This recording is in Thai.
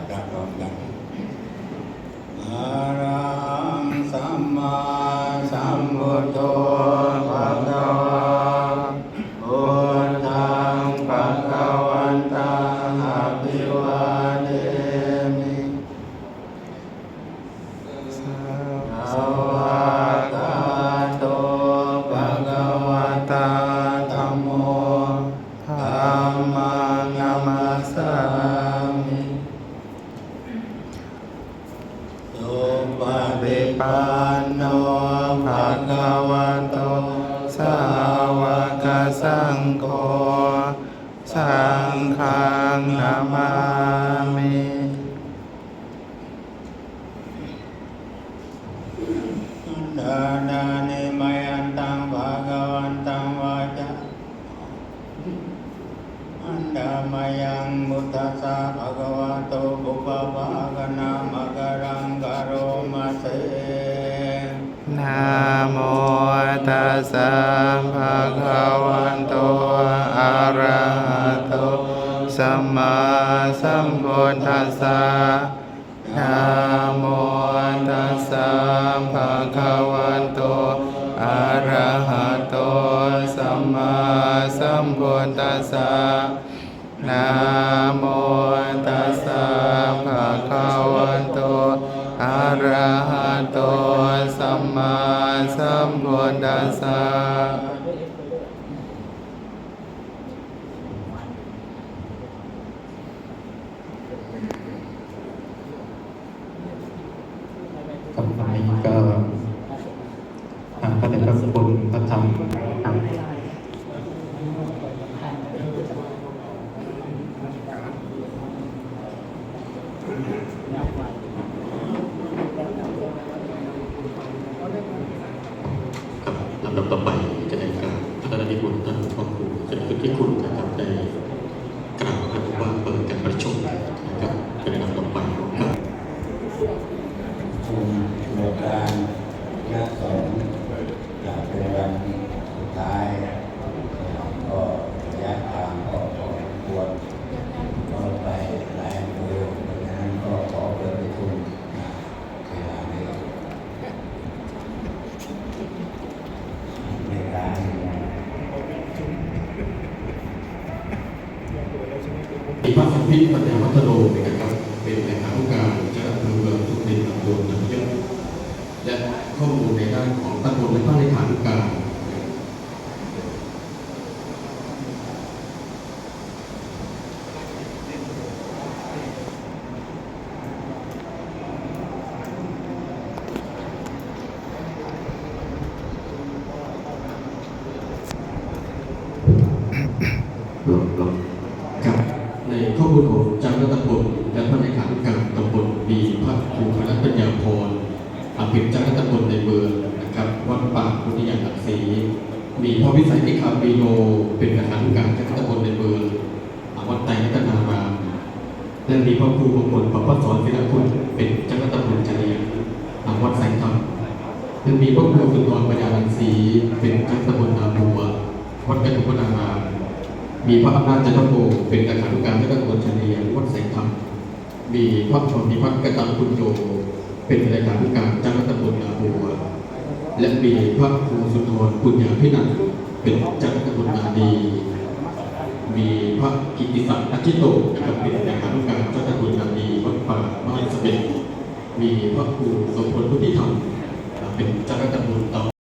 วัดพระพร้อมกันอะระหังสัมมาสัมพุทโธภะคะวะพุทธังภะคะวันตังอะภิวาเทมิสวากาโตภะคะวะตาธัมโม ปฏิปันโนภะคะวะโต สาวกสังโฆ สังฆังนามามิดานานิมยันตังภะคะวันตังวาจาอันดามยังมุตตสสะภะคะวะโตปุปะภะคะนามะ โมตัสสะภะคะวันโตอะระหะโตสัมมาสัมพุทธัสสะนะโมตัสสะภะคะวันโตอะระหะโตสัมมาสัมพุทธัสสะนะ สะกับวันนี้ก็ทางพระเดชพระคุณพระธรรมครับครับลำดับต่อไปจะได้กราบพระราชนิพนธ์ท่านพระครูเจ้าคุณที่คุณนะครับได้กราบอนุญาตเปิดการประชุมนะครับเป็นลำดับต่อไปครับคุณโมการยะสงฆ์จากเป็นวันสุดท้ายก็ระยะทางก็พอสมควรก็ไปหลายอำเภอเพราะฉะนั้นก็ขอเปิดประชุมนะเวลานี้ในการ มีพระสมพิษปัญญาวัฒโนนะครับเป็นแหล่งข่าวการเจ้าอำเภอเมืองทุกดินอำเภอน้ำเยอะและข้อมูลในด้านของตำบลและพระเลขานุการครับ ในข้อมูลของจังหวัดตำบลและพระเลขานุการตำบลมีพระครูคณะปัญญาพรอาภิจังหวัดตำบลในเมืองนะครับวัดป่าพุทธิยานักศีมีพระวิสัยที่คาปีโนเป็นประธานการจังหวัดตำบลในเมืองอวัดไตรรัตนารามและมีพระครูมงคลประพัฒสอนศิลคุณเป็นจังหวัดตำบลเฉลียงอวัดไสงธรรมและมีพระครูสุนทรปัญญาลังสีเป็นจังหวัดตำบลนาบัววัดกระดุกนาราม มีพระอำนาจจันทโกเป็นอาคานุการและตะโกนเฉลียวัดแสงธรรม มีพระชนมีพระกตังคุณโจเป็นรายการนุการจังหวัดตำบลนาบัว และมีพระครูสุนทรปุญญาพินันเป็นจังหวัดตำบลนาดี มีพระกิติศักดิ์อาชิโตนะครับเป็นรายการนุการจังหวัดตำบลนาดีวัดป่าบ้านสเปนมีพระครูสมพลพุทธิธรรมเป็นจังหวัดตำบลตา